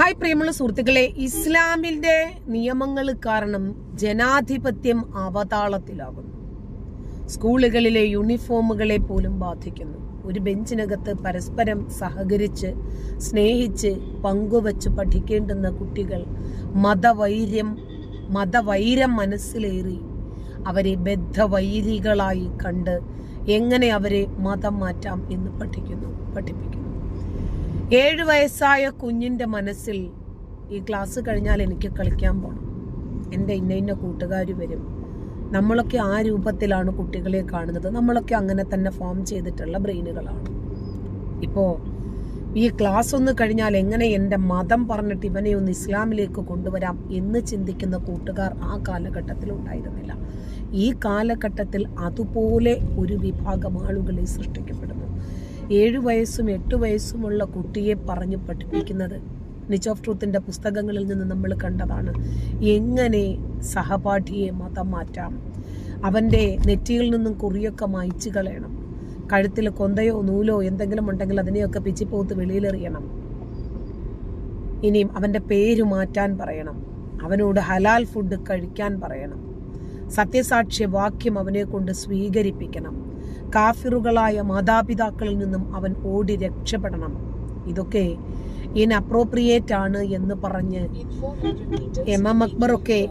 Hi പ്രിയമുള്ള സുഹൃത്തുക്കളെ ഇസ്ലാമിന്റെ നിയമങ്ങൾ കാരണം ജനാധിപത്യം അവതാളത്തിലാകുന്നു. സ്കൂളുകളിലെ യൂണിഫോമുകളെ പോലും ബാധിക്കുന്നു. ഒരു ബെഞ്ചിനകത്ത് പരസ്പരം സഹകരിച്ച് സ്നേഹിച്ച് പങ്കുവച്ച് പഠിക്കേണ്ടുന്ന കുട്ടികൾ മതവൈര്യം മതവൈരം മനസ്സിലേറി അവരെ ബദ്ധവൈരികളായി കണ്ട് എങ്ങനെ അവരെ മതം മാറ്റാം എന്ന് പഠിക്കുന്നു പഠിപ്പിക്കുന്നു. ഏഴ് വയസ്സായ കുഞ്ഞിന്റെ മനസ്സിൽ ഈ ക്ലാസ് കഴിഞ്ഞാൽ എനിക്ക് കളിക്കാൻ പോകണം എന്റെ ഇന്ന ഇന്ന കൂട്ടുകാർ വരും. നമ്മളൊക്കെ ആ രൂപത്തിലാണ് കുട്ടികളെ കാണുന്നത്. നമ്മളൊക്കെ അങ്ങനെ തന്നെ ഫോം ചെയ്തിട്ടുള്ള ബ്രെയിനുകളാണ്. ഇപ്പോൾ ഈ ക്ലാസ് ഒന്ന് കഴിഞ്ഞാൽ എങ്ങനെ എന്റെ മതം പറഞ്ഞിട്ട് ഇവനെ ഒന്ന് ഇസ്ലാമിലേക്ക് കൊണ്ടുവരാം എന്ന് ചിന്തിക്കുന്ന കൂട്ടുകാർ ആ കാലഘട്ടത്തിൽ ഉണ്ടായിരുന്നില്ല. ഈ കാലഘട്ടത്തിൽ അതുപോലെ ഒരു വിഭാഗം ആളുകളെ സൃഷ്ടിക്കപ്പെടുന്നു ഏഴു വയസ്സും എട്ട് വയസ്സുമുള്ള കുട്ടിയെ പറഞ്ഞ് പഠിപ്പിക്കുന്നത്. നിച്ച് ഓഫ് ട്രൂത്തിന്റെ പുസ്തകങ്ങളിൽ നിന്ന് നമ്മൾ കണ്ടതാണ്. എങ്ങനെ സഹപാഠിയെ മതം മാറ്റാം? അവന്റെ നെറ്റിയിൽ നിന്നും കുറിയൊക്കെ മായ്ച്ചു കളയണം. കഴുത്തിൽ കൊന്തയോ നൂലോ എന്തെങ്കിലും ഉണ്ടെങ്കിൽ അതിനെയൊക്കെ പിച്ചിപ്പോത്ത് വെളിയിലെറിയണം. ഇനിയും അവന്റെ പേര് മാറ്റാൻ പറയണം. അവനോട് ഹലാൽ ഫുഡ് കഴിക്കാൻ പറയണം. സത്യസാക്ഷ്യ വാക്യം അവനെ കൊണ്ട് സ്വീകരിപ്പിക്കണം. കാഫിറുകളായ മാതാപിതാക്കളിൽ നിന്നും അവൻ ഓടി രക്ഷപ്പെടണം. ഇതൊക്കെ ഇൻ അപ്രോപ്രിയേറ്റ് ആണ് എന്ന് പറഞ്ഞ് എം എം അക്ബറൊക്കെ